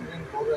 Accident বড়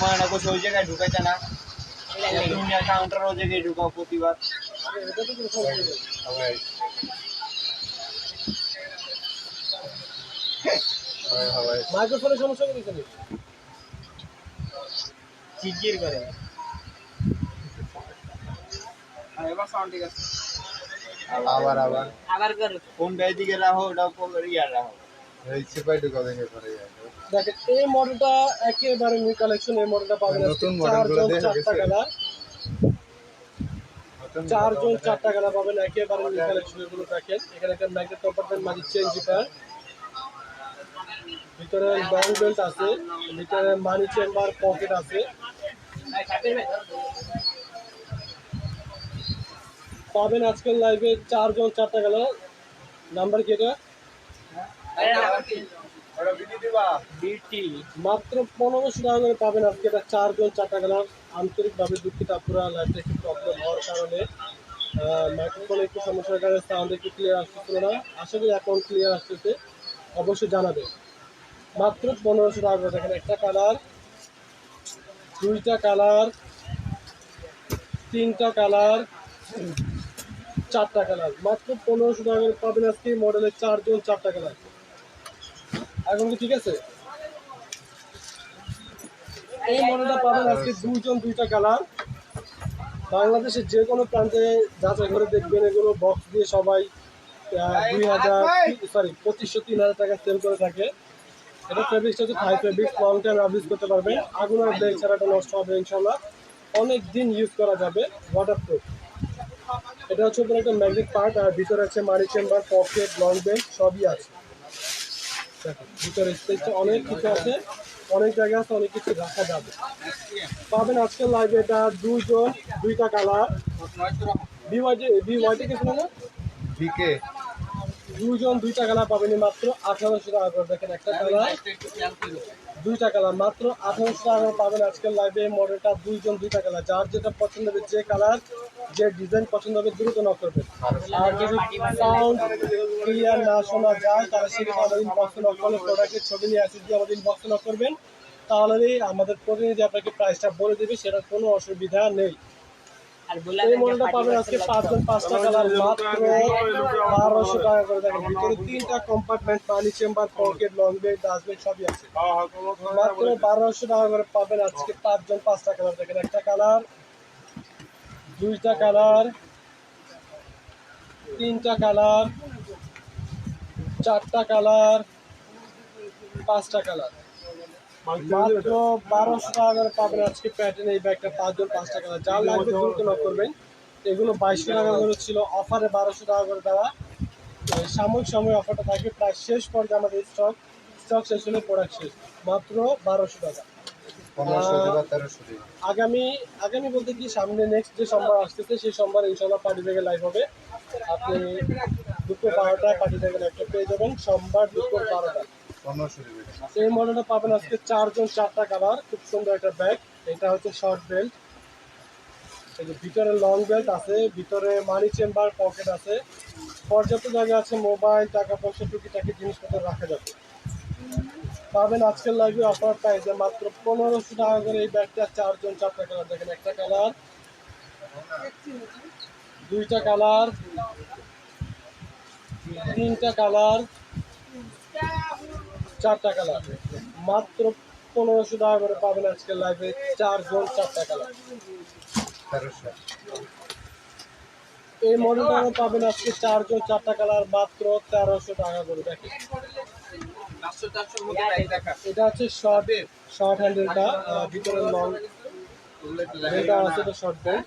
মানা coach ওই জায়গায় ঢুকাইছে না কাউন্টার ওই জায়গায় ঢুকাও প্রতিবার মাইক্রোফোনের সমস্যা করেছে চিকির করে। আর এবার সাউন্ড ঠিক আছে। আবার আবার। আবার করো। কোনটা এদিকে রাখো ওটা ইয়ার রাখো এই সিপাই ঢুকা দেখে পরে দেখেন এই মডেলটা একেবারে নিউ কালেকশন এই মডেলটা পাবেন নতুন মডেলগুলো চারজন দেখা চারটা গেছে। কালার চারজন চারটা কালার পাবেন একেবারে নিউ কালেকশন এগুলো দেখেন এখানে একটা ম্যাগনেট কম্পার্টমেন্ট মাঝে চেঞ্জ জিপার ভিতরে লং বেল্ট আছে ভিতরে মানি চেম্বার পকেট আছে। পাবেন আজকের লাইভে চারজন চারটা কালার নাম্বার কি এটা? মাত্র পনেরোশো টাকা করে পাবেন আজকে এটা চারজন চারটা গেলাম আন্তরিকভাবে দুঃখিত আপনারা লাইভটা একটু প্রবলেম হওয়ার কারণে। মাইক্রোফোনে একটু সমস্যার কারণে সাউন্ড একটু ক্লিয়ার আসতেছিল না। আশা করি এখন ক্লিয়ার আসতেছে। অবশ্যই জানাবে মাত্র পনেরোশো টাকা করে। দেখেন একটা কালার, দুইটা কালার, তিনটা কালার, চারটা কালার। মাত্র পনেরোশো টাকা পাবেন আজকে মডেলের চারজন, চারটা কালার। এখন কি ঠিক আছে? এই মডেলটা পাবেন আজকে দুইজন, দুইটা কালার। বাংলাদেশের যে কোনো প্রান্তে যাচাই করে দেখবেন এগুলো বক্স দিয়ে সবাই দুই হাজার সরি পঁচিশশো, তিন হাজার টাকা সেল করে থাকে। এটা ফেব্রিক্সটা হচ্ছে Thai fabrics long time use করতে পারবেন আগুন আর ব্লেড ছাড়া এটা নষ্ট হবে ইনশাল্লাহ অনেক দিন ইউজ করা যাবে ওয়াটারপ্রুফ এটা হচ্ছে উপরে একটা ম্যাগনেট পার্ট আর ভিতরে আছে money chamber pocket long belt সবই আছে। ভিতরে স্পেসটা অনেক কিছু আছে, অনেক জায়গা আছে, অনেক কিছু রাখা যাবে। পাবেন আজকের লাইভে এটা দুইজন, দুইটা কালার বিওয়াইটে বিওয়াইটে কিছু না? বিকে দুইজন দুইটা কালার পাবেন মাত্র আঠারোশো টাকা করে। দেখেন একটা কালার, দুইটা কালার মাত্র আঠারোশো টাকা করে পাবেন আজকের লাইভে মডেলটা দুইজন দুইটা কালার। যার যেটা পছন্দ হবে, যে কালার, যে ডিজাইন পছন্দ হবে, দ্রুত নক করবেন আর যদি সাউন্ড ক্লিয়ার না শোনা যায়, তাহলে সেক্ষেত্রে আমাদের ইনবক্সে নক করলে প্রোডাক্টের ছবি নিয়ে আসে দিয়ে আমাদের ইনবক্সে নক করবেন। তাহলেই আমাদের প্রতিনিধি আপনাকে প্রাইসটা বলে দেবে, সেটার কোনো অসুবিধা নেই। এই মডেলটা পাবেন আজকে পাঁচজন পাঁচটা কালার মাত্র বারোশো টাকা করে দেখেন। ভিতরে তিনটা কম্পার্টমেন্ট পানি chamber pocket long belt dustbin সবই আছে। মাত্র বারোশো টাকা করে পাবেন আজকে পাঁচজন পাঁচটা কালার দেখেন। একটা কালার দুইটা কালার তিনটা কালার চারটা কালার পাঁচটা কালার। মাত্র বারোশো টাকা করে পাবেন আজকে প্যাটার্ন এই ব্যাগটা পাঁচজন পাঁচটা কালার যা লাগবে দ্রুত নক করবেন। এগুলো বাইশশো টাকা করে ছিল অফারে বারোশো টাকা করে দেওয়া। সাময়িক সময় অফারটা থাকবে। প্রায় শেষ পর্যায়ে আমাদের স্টক স্টক শেষ হলে প্রোডাক্ট শেষ। মাত্র বারোশো টাকা। আগামী আগামী বলতে কি সামনে নেক্সট যে সোমবার আসতেছে সেই সোমবার ইনশাল্লাহ পার্টি থেকে লাইভ হবে। আপনি দুপুর বারোটায় পার্টি থেকে লাইভটা পেয়ে যাবেন। সোমবার দুপুর বারোটা পনেরোশো দিবে এই মডেলটা পাবেন আজকে চারজন চারটা কালার, খুব সুন্দর একটা ব্যাগ এটা হচ্ছে শর্ট বেল্ট ভিতরে লং বেল্ট আছে, ভিতরে মানি চেম্বার পকেট আছে। পর্যাপ্ত জায়গা আছে মোবাইল টাকা পয়সা, টুকিটাকি জিনিসপত্র রাখা যাবে। পাবেন আজকের লাইভে অফার প্রাইসে মাত্র পনেরোশো টাকা করে এই ব্যাগটা চারজন চারটা কালার। দেখেন একটা কালার, দুইটা কালার, তিনটা কালার। চারটা কালার মাত্র পনেরোশো টাকা করে পাবেন আজকে আজকের লাইভে চারজন চারটা কালার এই মডেলটা পাবেন আজকে চার চারজন চারটা কালার মাত্র তেরোশো টাকা করে। দেখেন। এটা হচ্ছে শর্ট শর্ট হ্যান্ডেলটা ভিতরে লং এটা আছে এটা শর্ট বেল্ট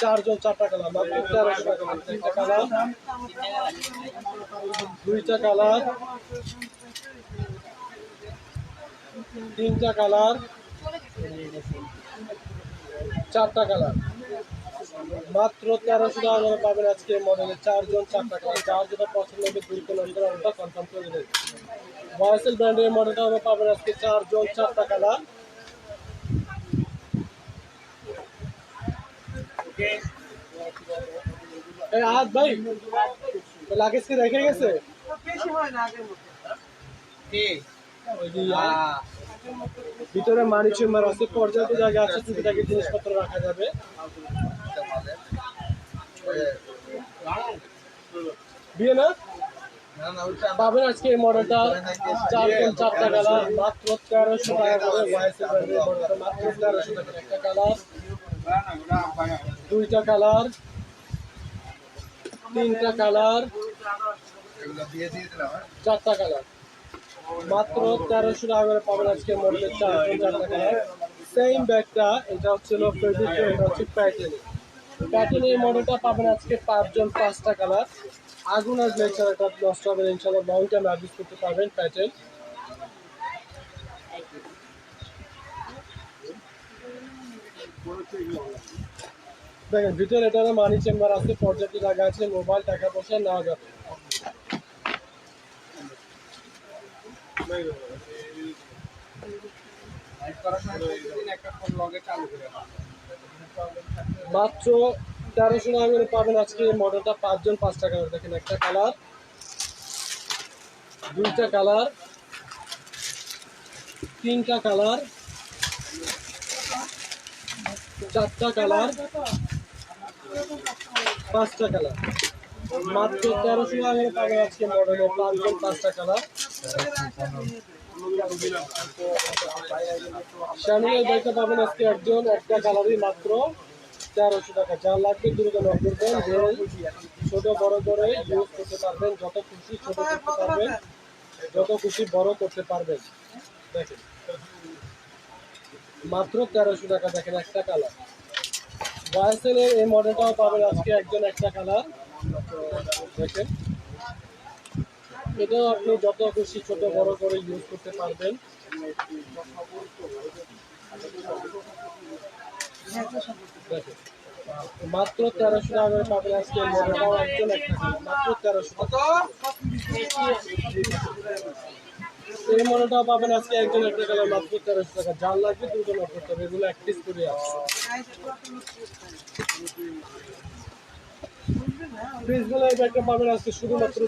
চারজন চারটা কালার, মাত্র তেরোশো টাকা একটা কালার, দুইটা কালার, তিনটা কালার, চারটা কালার। মাত্র তেরোশো টাকা করে পাবেন আজকে মডেলের চারজন চারটা কালার। যার যেটা পছন্দ হবে দ্রুত নম্বর আমরা কনফার্ম করে দেবেন ওয়াইসেল ব্র্যান্ডের মডেলটা আমরা পাবেন আজকে চারজন চারটা কালার। আজ ভাই লাগেজ কি রেখে গেছে? ভিতরে মানি চেম্বার আছে পর্যাপ্ত জায়গা আছে টুকিটাকি জিনিসপত্র রাখা যাবে। বিয়ে না? পাবেন আজকে এই মডেলটা চারটা কালার মাত্র তেরোশো টাকা করে মাত্র তেরোশো টাকা। একটা কালার দুইটা কালার, তিনটা কালার? চারটা কালার। মাত্র তেরোশো টাকা করে পাবেন আজকে মডেলের চারজন চারটা কালার। সেম ব্যাগটা এটা হচ্ছে ফেব্রিক প্যাটেনি মডেলটা পাবেন আজকে পাঁচজন, পাঁচটা কালার। আগুন ইনশাল্লাহ এটা নষ্ট হবে ইনশাল্লাহ লং টাইম ইউজ করতে পারবেন প্যাটেন দেখেন, ভিতরে এটা মানি চেম্বার আছে পর্যাপ্ত জায়গা আছে মোবাইল টাকা পয়সা নেওয়া যাবে। মাত্র তেরোশো টাকা করে পাবেন আজকে এই মডেলটা পাঁচজন পাঁচ টাকা করে। দেখেন, একটা কালার দুইটা কালার তিনটা কালার চারটা কালার পাঁচটা কালার মাত্র তেরোশো করে পাবেন আজকে মডেলের পাঁচজন পাঁচটা কালার শ্যামিলের বাইকটা পাবেন আজকে একজন, একটা কালারই মাত্র তেরোশো টাকা। যা লাগবে দ্রুত নক করবেন। ছোট বড় করে ইউজ করতে পারবেন, যত খুশি ছোট করতে পারবেন, যত খুশি বড় করতে পারবেন। দেখেন। মাত্র তেরোশো টাকা দেখেন একটা কালার ওয়াইসেলের এই মডেলটাও পাবেন আজকে একজন একটা কালার দেখেন। এটাও আপনি যত খুশি ছোট, বড় করে ইউজ করতে পারবেন। মাত্র তেরোশো টাকা করে পাবেন আজকে মডেলটাও একজন একটা মাত্র তেরোশো টাকা এই মডেলটাও পাবেন আজকে একজন একটা কালার মাত্র তেরোশো টাকা। যার লাগবে দুটো করতে এগুলো এক করে ব্যাগটা পাবেন শুধুমাত্র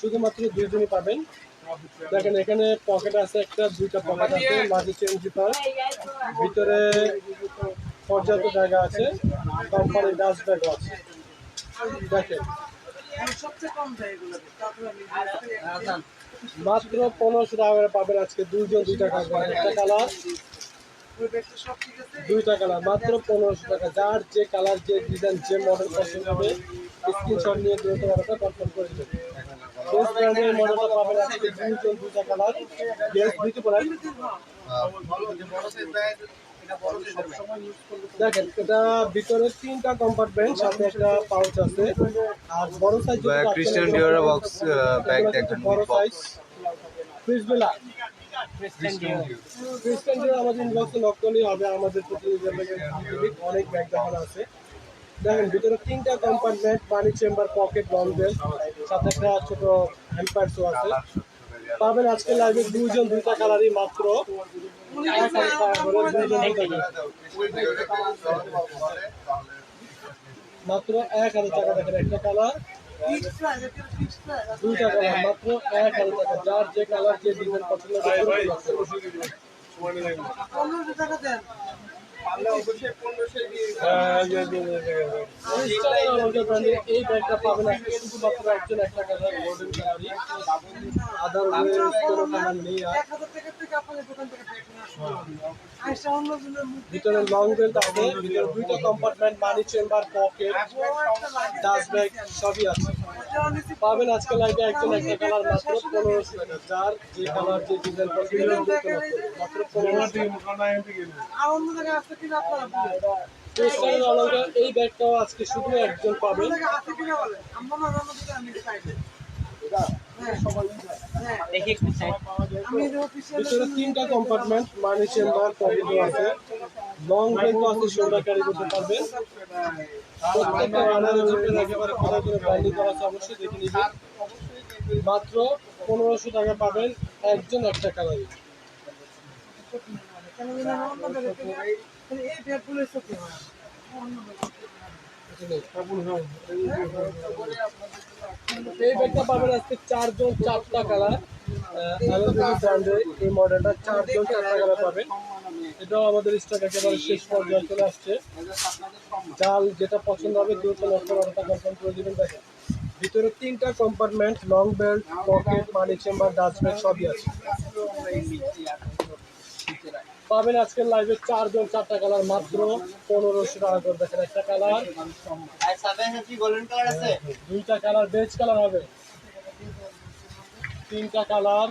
শুধুমাত্র দুইজনই পাবেন। দেখেন এখানে পকেট আছে একটা, দুইটা পকেট আছে, মাঝে চেন জিপার ভিতরে পর্যাপ্ত জায়গা আছে কোম্পানির ডাস্ট ব্যাগও আছে। দেখেন। মাত্র পনেরোশো টাকা করে পাবেন আজকে দুইজন দুইটা কালার একটা কালার। দুইটা কালার মাত্র পনেরোশো টাকা। যার যে কালার যে ডিজাইন যে মডেল পছন্দ হবে স্ক্রিনশট নিয়ে দ্রুত অর্ডারটা কনফার্ম করে দেবেন ব্র্যান্ডের মডেলটা পাবেন আজকে দুইজন দুইটা কালার। বেস্ট দিতে পারেন দেখেন এটা ভিতরে তিনটা কম্পার্টমেন্ট সাথে একটা পাউচ আছে। আর বড় size Christian Dior box bag দেখেন বড় সাইজ ক্রিসবেলা ক্রিস্টান ডিও ক্রিস্টান আমাদের ইনবক্সে নক করলেই হবে আমাদের প্রতিনিধিদের অনেক ব্যাগ দেখানো আছে। দেখেন ভিতরে তিনটা কম্পার্টমেন্ট পানি চেম্বার পকেট লং বেল সাথে একটা ছোট হ্যান্ডপ্যাডসও আছে। পাবেন আজকে লাগবে দুইজন দুইটা কালারই মাত্র। মাত্র এক হাজার টাকা দেখেন একটা কালার দুইটা কালার মাত্র এক হাজার টাকা। যার যে কালার যে ডিজাইন পছন্দ এই ব্যাগটা পাবেন আজকে। শুধুমাত্র একজন একটা কালার গোল্ডেন কালারই আদারওয়াইজ কোনো কালার নেই ভিতরে লং বেল্ট আছে ভিতরে দুইটা compartment money chamber pocket dust bag সবই আছে। পাবেন আজকে লাইভে একজন একটা কালার মাত্র পনেরোশো টাকা। যার যে কালার যে ডিজাইন মাত্র পনেরোশো অলঙ্কার এই ব্যাগটাও আজকে শুধু একজন দেখি ভিতরে তিনটা কম্পার্টমেন্ট মানি চেম্বার পকেটও আছে লং বেল্ট আছে শোল্ডার ক্যারি করতে পারবেন প্রত্যেকটা রানারের জিপের একেবারে কোথাও করে ব্যান্ডিং করা আছে অবশ্যই দেখে নিবেন মাত্র পনেরোশো টাকা পাবেন একজন একটা কালারে এই ব্যাগটা পাবেন আজকে চারজন চারটা কালার। এই মডেলটা চারজন চারটা কালার পাবেন। এটাও আমাদের স্টক একেবারে শেষ পর্যায়ে চলে আসছে। জাল যেটা পছন্দ হবে দ্রুত নষ্ট অর্ডারটা কনফার্ম করে দিবেন। দেখেন ভিতরে তিনটা compartment long belt pocket money chamber dustbin সবই আছে। পাবেন আজকের লাইভে চারজন চারটা কালার মাত্র, পনেরোশো টাকা করে দেখেন একটা কালার দুইটা কালার বেজ কালার হবে। তিনটা কালার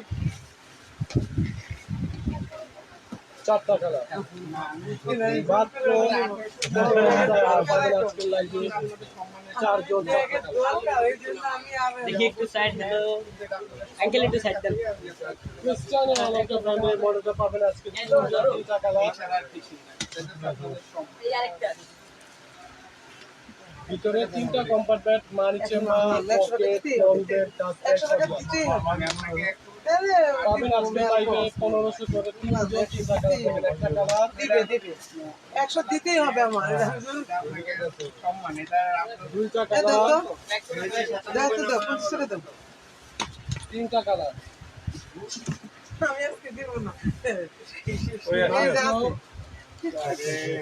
চারটা কালার মাত্র চারজন। দেখি একটু সাইড হ্যালো আঙ্কেল একটু সাইড দেন। ক্রিস্টানো আলাদা ব্র্যান্ডের মডেলটা পাবেন আজকে। দুইটা কালার ভিতরে তিনটা কম্পার্টমেন্ট মানি চেম্বার পকেট পাবেন আজকে লাইভে পনেরোশো করে একশো দিতেই হবে আমার। দুইটা কালার। তিনটা কালার। আমি আজকে দিব না।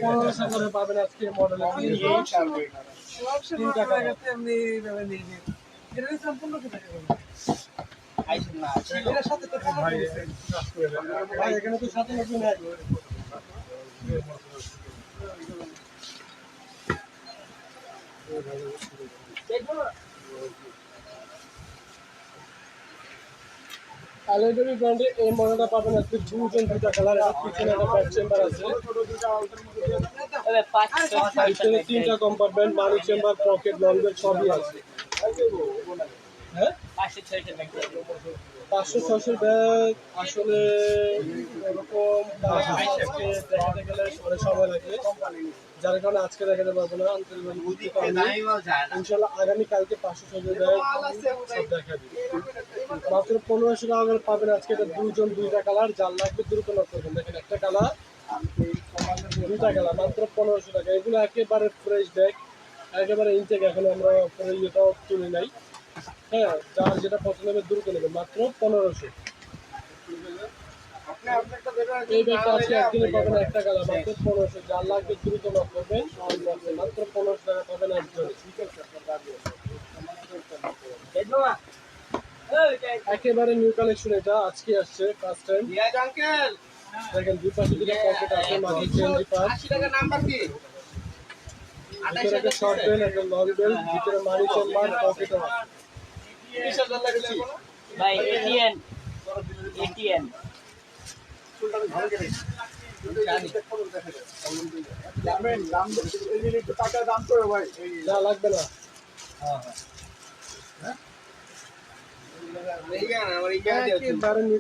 পনেরোশো করে পাবেন আজকে Workshop তিনটা কালার। সম্পূর্ণ কোথায় আলেডারি ব্র্যান্ডে এই মডেলটা পাবেন আজকে দুজন দুটা কালার এটা পিছনে একটা ব্যাক চেম্বার আছে। পিছনে তিনটা কম্পার্টমেন্ট মানি চেম্বার পকেট লঙ্গের সবই আছে। হ্যাঁ? পাঁচশো ছয়শো ব্যাগ আসলে এরকম দেখাতে গেলে অনেক সময় লাগে। যার কারণে আজকে দেখাতে পারব না। ইনশাল্লাহ আগামী কালকে পাঁচশো ছশো ব্যাগ সব দেখা দিই মাত্র পনেরোশো টাকা পাবেন আজকে এটা দুজন দুইটা কালার যার লাগবে দ্রুত নক করবেন দেখেন একটা কালার দুইটা কালার মাত্র পনেরোশো টাকা। এগুলো একেবারে ফ্রেশ ব্যাগ একেবারে ইনটেক এখন আমরা ইয়েটাও তুলি নাই। হ্যাঁ যার যেটা পছন্দ হবে দ্রুত নেবেন মাত্র পনেরোশো। এই ব্যাগটা আজকে একদিনে পাবেন একটা কালার মাত্র পনেরোশো। যার লাগবে দ্রুত নক করবেন মাত্র পনেরোশো টাকা পাবেন একজনে। একেবারে নিউ কালেকশন এটা আজকে আসছে ফার্স্ট টাইম দেখেন দুই পাশে দুটো পকেট আছে মাঝে চেঞ্জি পাস ভিতরে একটা শর্ট বেল একটা লং বেল ভিতরে মানি চেম্বার পকেটও আছে। ভাই এটিএন এটিএন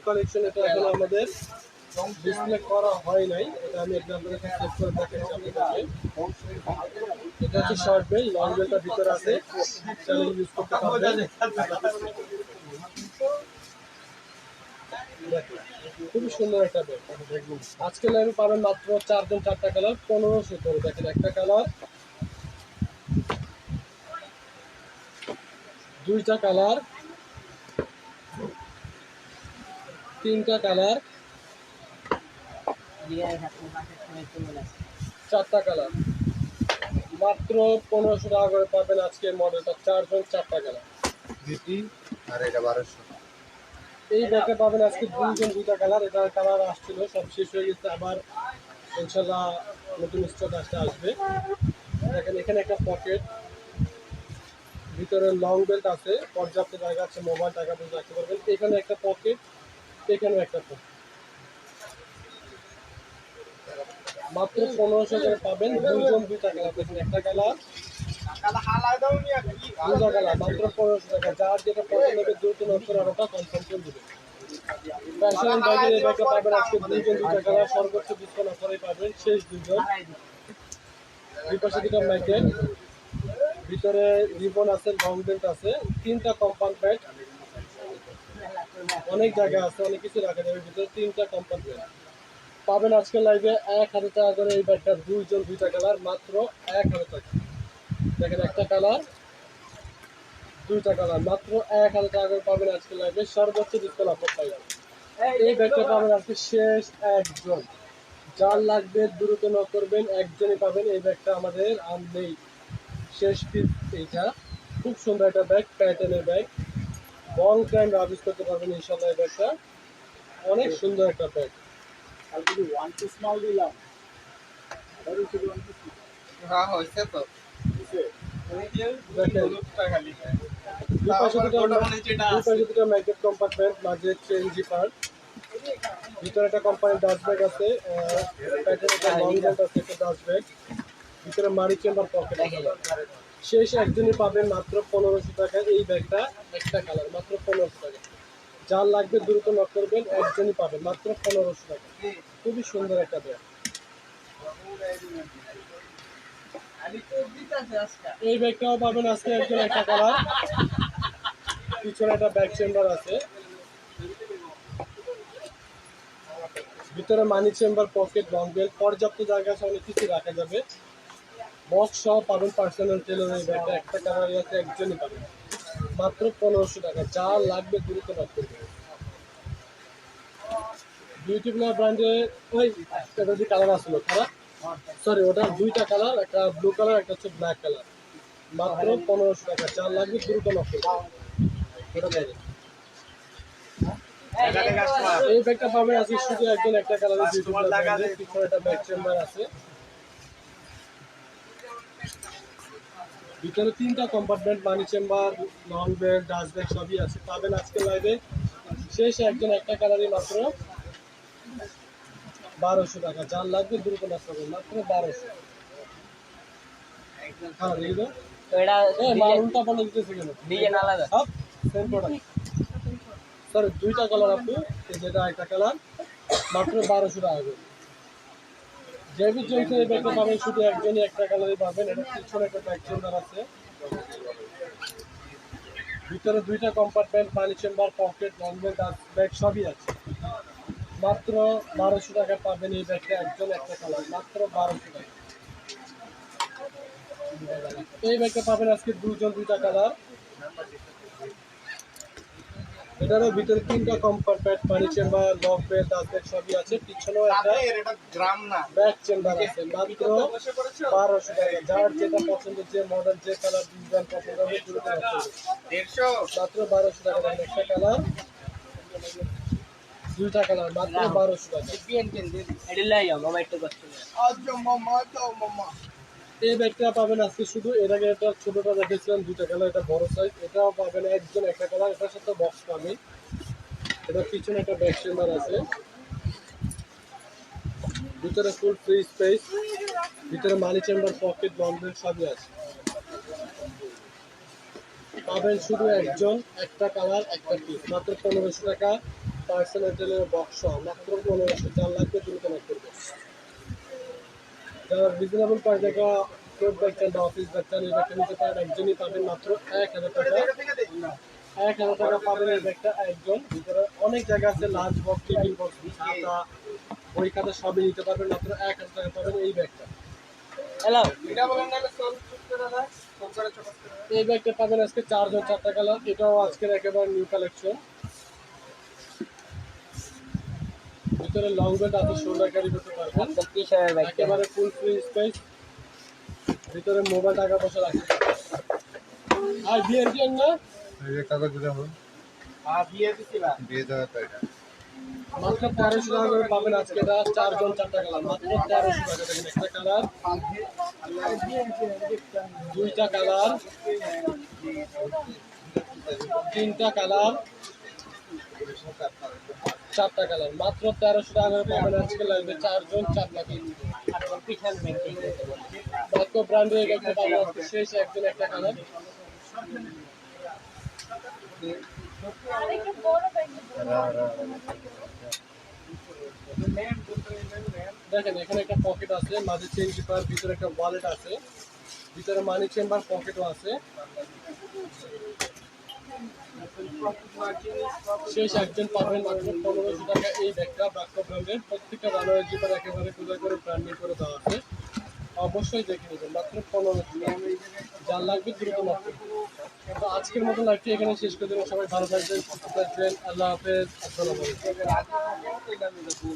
কালেকশন এটা এখন আমাদের ডিসপ্লে করা হয় নাই, এটা আমি আপনাদের সেট করে দেখাচ্ছি আপনাদেরকে। এটা হচ্ছে শর্ট বেল লং বেলটা ভিতরে আছে। চ্যানেল ইউজ করতে পারবেন। খুবই সুন্দর একটা ব্যাগ আজকে লাইভে পাবেন মাত্র চারজন চারটা কালার পনেরোশো করে। দেখেন একটা কালার দুইটা কালার তিনটা কালার চারটা কালার। মাত্র পনেরোশো টাকা করে পাবেন আজকের মডেলটা চারজন চারটা কালার। জিটি আর এটা বারোশো। এই ব্যাগটা পাবেন আজকে দুইজন দুইটা কালার। এটার কালার আসছিল সব শেষ হয়ে গেছে। আবার ইনশাল্লাহ নতুন স্টক আসতে আসবে। দেখেন এখানে একটা পকেট ভিতরে লং বেল্ট আছে। পর্যাপ্ত জায়গা আছে মোবাইল টাকা পয়সা রাখতে পারবেন। এখানে একটা পকেট এখানে একটা পকেট মাত্র পনেরোশো টাকা পাবেন। দুইজন দুইটা কালার দেখুন একটা দুইটা কালার মাত্র পনেরোশো টাকা। যার করে কালার সর্বোচ্চ পাবেন, শেষ দুজন ভিতরে রিবন আছে লং বেল্ট আছে। তিনটা কম্পার্টমেন্ট অনেক জায়গা আছে, অনেক কিছু রাখা যাবে। ভিতরে তিনটা কম্পার্টমেন্ট পাবেন আজকে লাইভে এক হাজার টাকা করে এই ব্যাগটা দুইজন দুইটা কালার মাত্র এক হাজার টাকা। দেখেন একটা কালার দুইটা কালার মাত্র এক হাজার টাকা করে পাবেন আজকে লাইভে সর্বোচ্চ ডিসকাউন্ট অফার পাবেন এই ব্যাগটা পাবেন আজকে শেষ একজন। যার লাগবে দ্রুত ন করবেন একজনই পাবেন। এই ব্যাগটা আমাদের আর নেই। শেষ পিস এইটা। খুব সুন্দর একটা ব্যাগ প্যাটার্নের ব্যাগ বল টাইম রাবিস করতে পারবেন ইনশাল্লাহ এই ব্যাগটা অনেক সুন্দর একটা ব্যাগ হ্যাঁ ভিতরে একটা কোম্পানির ডাস্ট ব্যাগ আছে ডাস্ট ব্যাগ ভিতরে মারি চেম্বার পকেট শেষ একজনই পাবেন মাত্র পনেরোশো টাকা এই ব্যাগটা একটা কালার মাত্র পনেরোশো টাকা। যার লাগবে দ্রুত নক করবেন একজনই পাবেন, মাত্র পনেরোশো টাকা। খুবই সুন্দর একটা ব্যাগ এই ব্যাগটাও পাবেন আজকে একজন একটা কালার পিছনে একটা ব্যাক চেম্বার আছে। ভিতরে money chamber pocket long belt পর্যাপ্ত জায়গা আছে, অনেক কিছু রাখা যাবে। বক্স সহ পাবেন পার্সোনাল টেলার এই ব্যাগটা একটা কালারই আছে, একজনই পাবেন। মাত্র পনেরোশো টাকা। যা লাগবে দ্রুত রাখ করবে। বিউটি ব্র্যান্ডে ওই একটা যদি কালার আসলো খারাপ সরি ওটা দুইটা কালার একটা ব্লু কালার একটা হচ্ছে ব্ল্যাক কালার মাত্র পনেরোশো টাকা চার লাগবে দ্রুত নষ্ট ওটা পাবে এই ব্যাগটা পাবেন আজকে শুধু একজন একটা কালারের একটা ব্যাক চেম্বার আছে। ভিতরে তিনটা compartment money chamber long bag dust bag সবই আছে। পাবেন আজকে লাইভে শেষ একজন একটা কালারই মাত্র বারোশো টাকা। যার লাগবে দ্রুত করবেন মাত্র বারোশো। হ্যাঁ দেখি তো? তো এটা মাল উল্টা পাল্টা দিতেছে কেন? ডিজাইন আলাদা? সব সেম প্রোডাক্ট স্যার দুইটা কালার আপনি যেটা একটা কালার মাত্র বারোশো টাকা করে। জেবি চলছে এই পাবেন শুধু একজনই, একটা কালারই পাবেন। এটা পিছনে একটা চেম্বার আছে। ভিতরে দুইটা কম্পার্টমেন্ট পানি চেম্বার পকেট লংবেল ব্যাগ সবই আছে। মাত্র বারোশো টাকা পাবেন এই ব্যাগটা একজন, একটা কালার। মাত্র বারোশো টাকা। এই ব্যাগটা পাবেন আজকে দুজন দুইটা কালার। এটারও ভিতরে তিনটা কম্পার্টমেন্ট পানি চেম্বার লক বেল ডাস্ট সবই আছে। পিছনেও একটা গ্রাম না। ব্যাক চেম্বার আছে। মাত্র বারোশো টাকা। যার যেটা পছন্দ যে মডেল যে কালার ডিজাইন পছন্দ হবে। দেড়শো? মাত্র বারোশো টাকা দাম একটা কালার দুইটা কালার মাত্র বারোশো টাকা। এটা লাই যাও বাবা একটু কষ্ট করে এই ব্যাগটা পাবেন আজকে শুধু, এর আগে একটা ছোটটা দেখেছিলাম, দুইটা কালার এটা বড় সাইজ এটাও পাবেন একজন, একটা কালার এটার সাথে বক্স পাবেন এটা পিছনে একটা ব্যাগ চেম্বার আছে। ভিতরে ফুল ফ্রি স্পেস ভিতরে মানি চেম্বার পকেট লন্ড্রেল সবই আছে। পাবেন শুধু একজন, একটা কালার একটা পিস মাত্র পনেরোশো টাকা। পার্সোনাল টেলের বক্স মাত্র পনেরোশো চার লাগবে না করবে যারা রিজনেবল প্রাইস দেখা ফ্লোট ব্যাগ বা অফিস ব্যাগ চান ব্যাগটা নিতে পারেন একজনই পাবেন মাত্র এক হাজার টাকা। এক হাজার টাকা পাবেন এই ব্যাগটা একজন। ভিতরে অনেক জায়গা আছে লাঞ্চ বক্স টিফিন বক্স খাতা বই খাতা সবই নিতে পারবেন, মাত্র এক হাজার টাকা পাবেন এই ব্যাগটা। হ্যালো এটা এই ব্যাগটা পাবেন আজকে চারজন চারটা কালার এটাও আজকের একেবারে নিউ কালেকশন ভিতরে লং বেল্ট আছে শোল্ডার ক্যারি করতে পারবেন। পিস হবে বাইকটা একেবারে ফুল ফ্রি স্পেস ভিতরে মোবাইল টাকা পয়সা রাখতে আর বিএনপি না? এই যে কাগজ দিলে হবে হ্যাঁ বিয়ে দিছি বা দিয়ে দেওয়া তো এটা। মাত্র তেরোশো টাকা করে পাবেন আজকে এটা। চারজন চারটা কালার। মাত্র তেরোশো টাকা দেখেন একটা কালার। দুইটা কালার। তিনটা কালার। চারটা কালার মাত্র তেরোশো টাকা পাবেন আজকে লাগবে চারজন পাবেন আজকে শেষ একজন, একটা কালার দেখেন, এখানে একটা পকেট আছে ভিতরে একটা ওয়ালেট আছে। ভিতরে মানি চেম্বার পকেটও আছে। শেষ একজন পাবেন মাত্র পনেরোশো টাকা। এই ব্যাগটা বাক্য ব্র্যান্ডের প্রত্যেকটা রানার জিপার একেবারে কোথায় করে ব্র্যান্ডিং করে দেওয়া আছে। অবশ্যই দেখে নেবেন, মাত্র পনেরোশো যার লাগবে দ্রুত মাত্র। তো আজকের মতো লাইভটি এখানে শেষ করে দেবেন সবাই ভালো থাকবেন, সুস্থ থাকবেন। আল্লাহ হাফেজ। আসসালামু আলাইকুম।